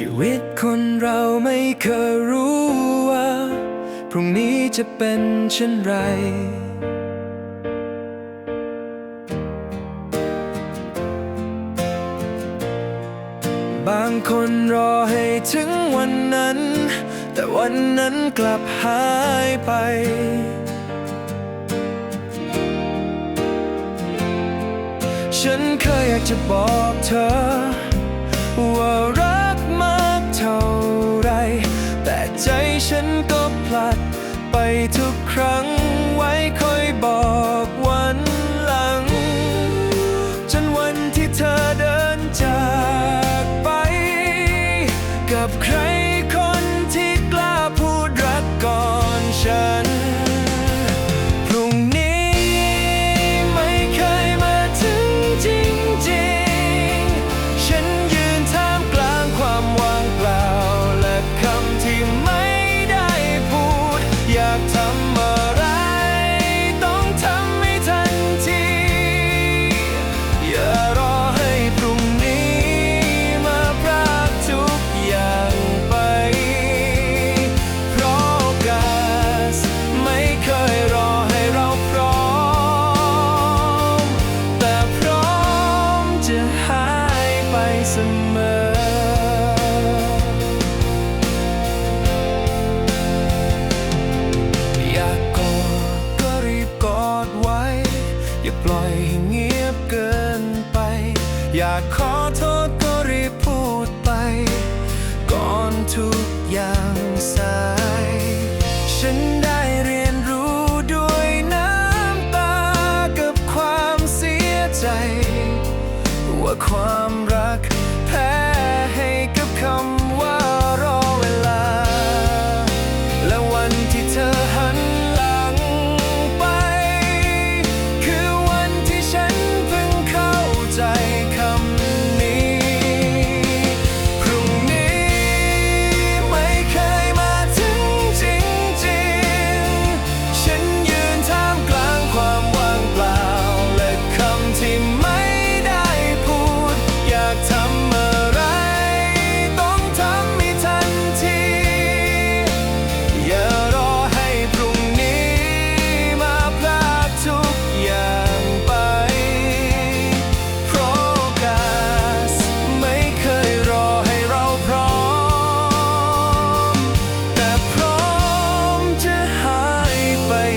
ชีวิตคนเราไม่เคยรู้ว่า พรุ่งนี้จะเป็นเช่นไร บางคนรอให้ถึงวันนั้น แต่วันนั้นกลับหายไปฉันเคยอยากจะบอกเธอ ว่า ลัด ไปทุกครั้งไว้คอยบอกวันหลัง จนวันที่เธอเดินจากไป กับใครคนที่กล้าพูดรักก่อนฉัน จะหายไปเสมอ อยากกอดก็รีบกอดไว้ อย่าปล่อยให้เงียบเกินไป อยากขอโทษก็รีบพูดไป ก่อนทุกอย่างสาย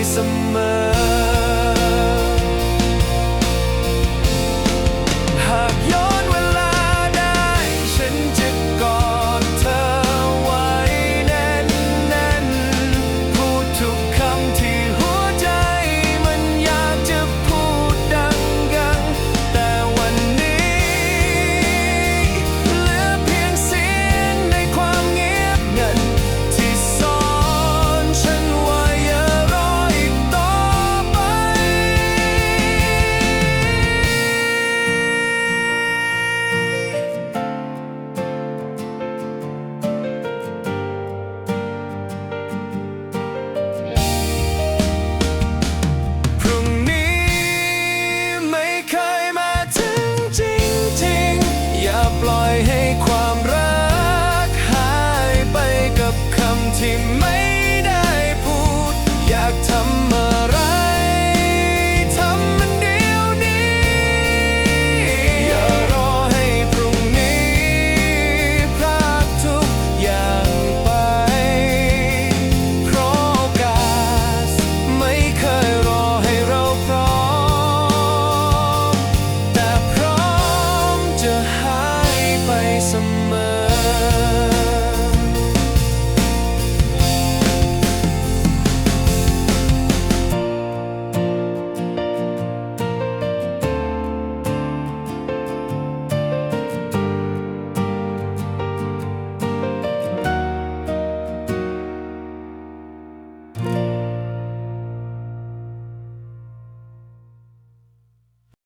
summer.